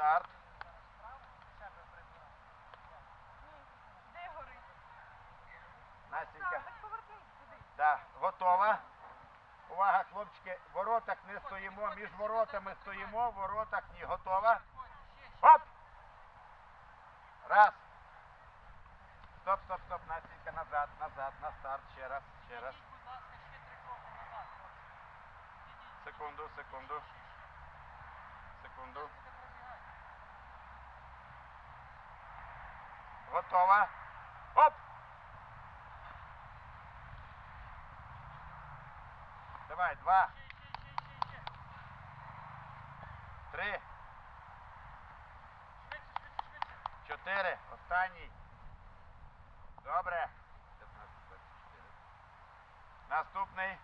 Старт. Настенька. Да, готова. Увага, хлопчики, в воротах не стоїмо, між воротами стоїмо, в воротах ні. Готова? Оп! Раз. Стоп, стоп, стоп, Настенька, назад, назад, на старт, ще раз, ще раз. Секунду, секунду. Секунду. Готова. Оп! Давай, два, три, чотири. Останній. Добре. 15-24. Наступний.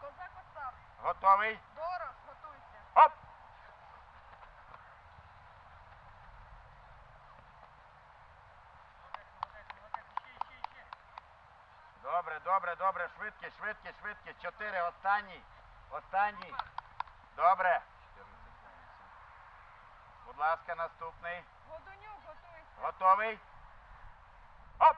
Козак остав. Готовий. Дорож, готуйся. Оп! Молодець, молодець, молодець. Ще, ще, ще. Добре, добре. Швидкість, швидкість, швидкість. Чотири. Останній. Останній. Добре. Будь ласка, наступний. Годунюк, готуйся. Готовий? Оп!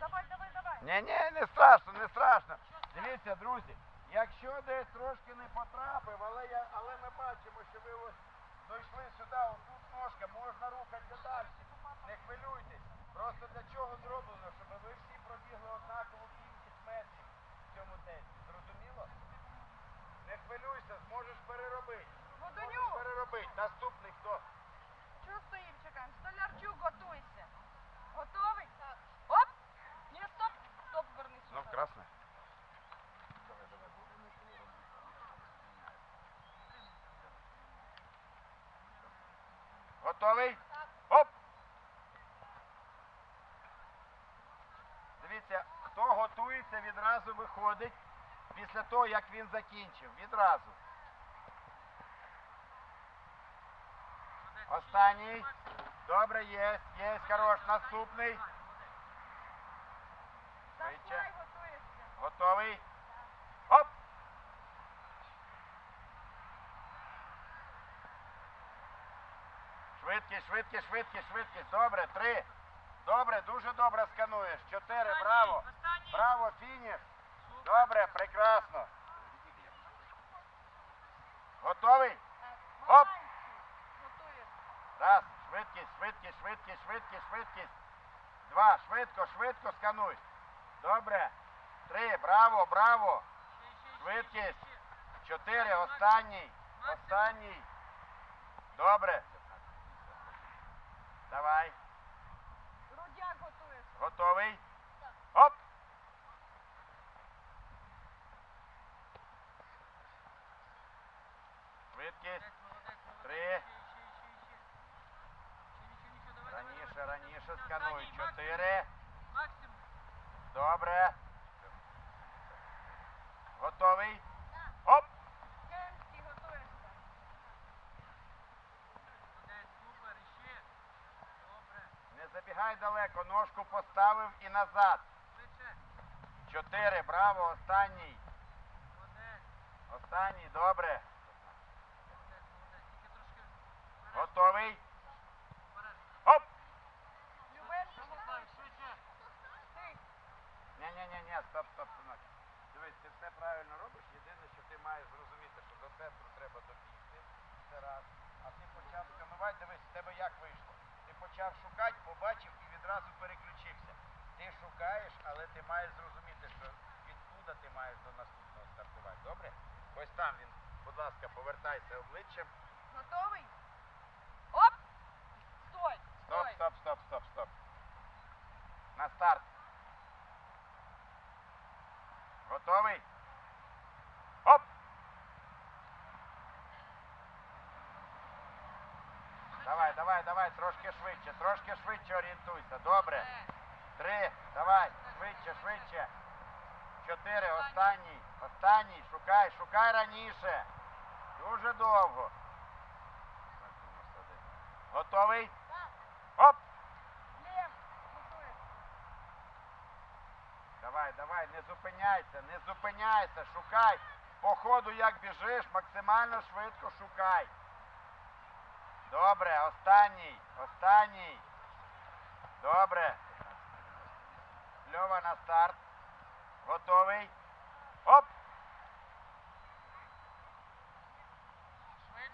Давай, давай, давай. Ні, ні, не страшно, не страшно. Дивіться, друзі, якщо десь трошки не потрапив, але я, але ми бачимо, що ви ось дійшли сюди, отут ножка, можна рухатися далі. Не хвилюйтесь. Просто для чого зроблено, щоб ви всі пробігли однакову кількість метрів в цьому тесті. Зрозуміло? Не хвилюйся, зможеш переробити. Зможеш переробити. Наступний хто? чого стоїмо, чекаємо? Столярчук, готуйся. Готовий? Так. Оп! Ні, стоп. Стоп, вернись. Ну, назад. красне. Готовий? Оп! Дивіться, хто готується, відразу виходить після того, як він закінчив. Відразу. Останній. Добре, є, є, хорош. Наступний. Готовий? Оп! Швидкість, швидкість, швидкість, швидкість. Добре, три. Добре, дуже добре скануєш. Чотири, браво. Браво, фініш. Добре, прекрасно. Готовий? Оп! Раз, швидкість, швидкість, швидкість, швидкість, швидкість. Два, швидко, швидко скануй. Добре. Три, браво, браво. Швидкість. Чотири, останній. Останній. Добре. Давай. Рудяк готуєшся. Готовий? Оп! Швидкість. Молодець, молодець, молодець. Три. Ще, ще, ще, ще. Ще, нічого, нічого, давай, давай, Раніше, давай. раніше Останній, скануй. максимум, Чотири. Максимум. Добре. Готовий? Оп! Кемський, готуєшся. Молодець, супер, іще. Добре. Не забігай далеко, ножку поставив і назад. Чотири, браво, останній. Останній, добре. Готовий? Оп! Ні-ні-ні, стоп, стоп, синок. Дивись, ти все правильно робиш. Єдине, що ти маєш зрозуміти, що до центру треба добігти. Це раз. А ти почав сканувати, дивись, в тебе як вийшло. Почав шукати, побачив і відразу переключився. Ти шукаєш, але ти маєш зрозуміти, що відкуди ти маєш до наступного стартувати. Добре? Ось там він, будь ласка, повертайся обличчям. Готовий? Оп! Стой! Стоп, Стой! стоп, стоп, стоп, стоп. На старт. Готовий? давай, давай, трошки швидше, трошки швидше орієнтуйся. Добре. Три, давай, швидше, швидше. Чотири, останній, останній, шукай, шукай раніше. Дуже довго. Готовий? Оп! Давай, давай, не зупиняйся, не зупиняйся, шукай. По ходу як біжиш, максимально швидко шукай. Добре, останній, останній. Добре. Льова на старт. Готовий. Оп!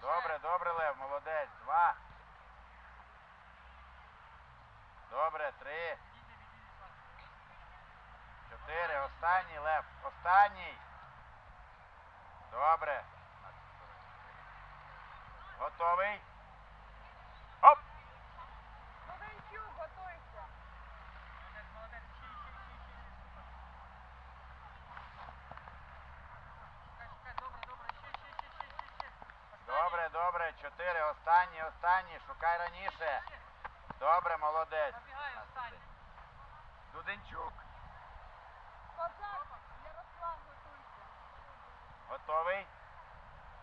Добре, добре, Лев, молодець. Два. Добре, три. Чотири. Останній, Лев. Останній. Добре. Готовий. Оп! Студенчук, готуйся. Молодець, молодець. Ще, ще, ще, ще. Шукай, шукай. Добре, добре. Ще, ще, ще, ще, ще, ще. Останній. Добре, добре. Чотири. Останній, останній. Шукай раніше. Добре, молодець. Пробігай останній. Дуденчук. Козак, Ярослав, готуйся. Готовий?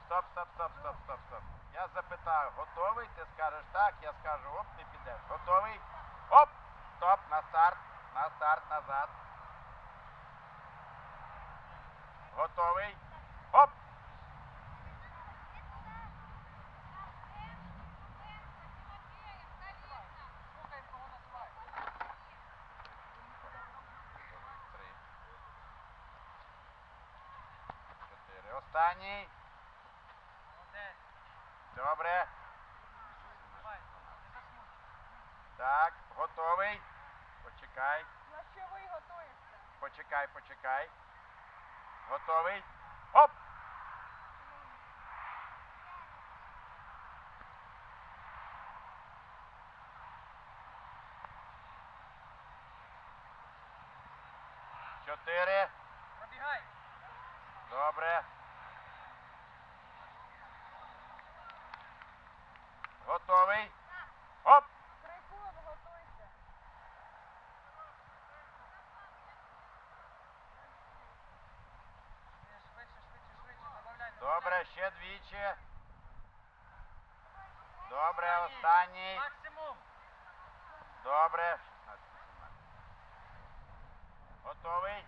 Стоп, стоп, стоп, стоп, стоп, стоп. Я запитав, готовий? Ти скажеш так, я скажу, оп, ти підеш. Готовий? Оп! Стоп, на старт, на старт, назад. Готовий? Оп! Слухай, кого називають. Три. Чотири. Останній. Добре. Так, готовий. Почекай. На що ви готуєшся? Почекай, почекай. Готовий? Оп! Чотири. Пробігай. Добре. Готовий? Оп! Крикун, готуйся. Ще Швидше, швидше, швидше. Добавляй. Добре, ще двічі. Добре, останній. Максимум. Добре. 16, 17. Готовий?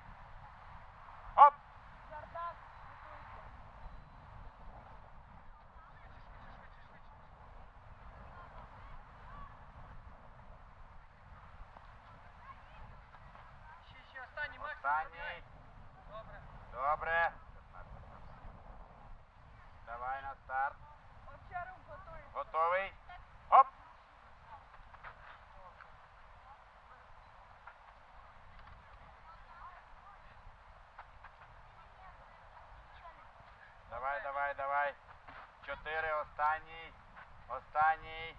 останній максимум. Останній. Добре. Добре. 16, 17. Давай на старт. Овчарук, готуйся. Готовий? Оп! Давай, давай, давай. Чотири, останній. Останній.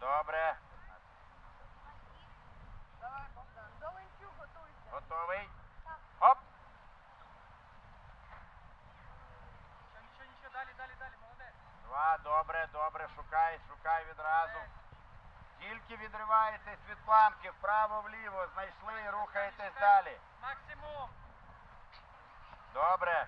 Добре. Готовий? Оп! Нічого, нічого, нічого. Далі, далі, далі. Молодець. Два, добре, добре, шукай, шукай відразу. Тільки відриваєтесь від планки вправо-вліво, знайшли і рухаєтесь далі. Максимум. Добре.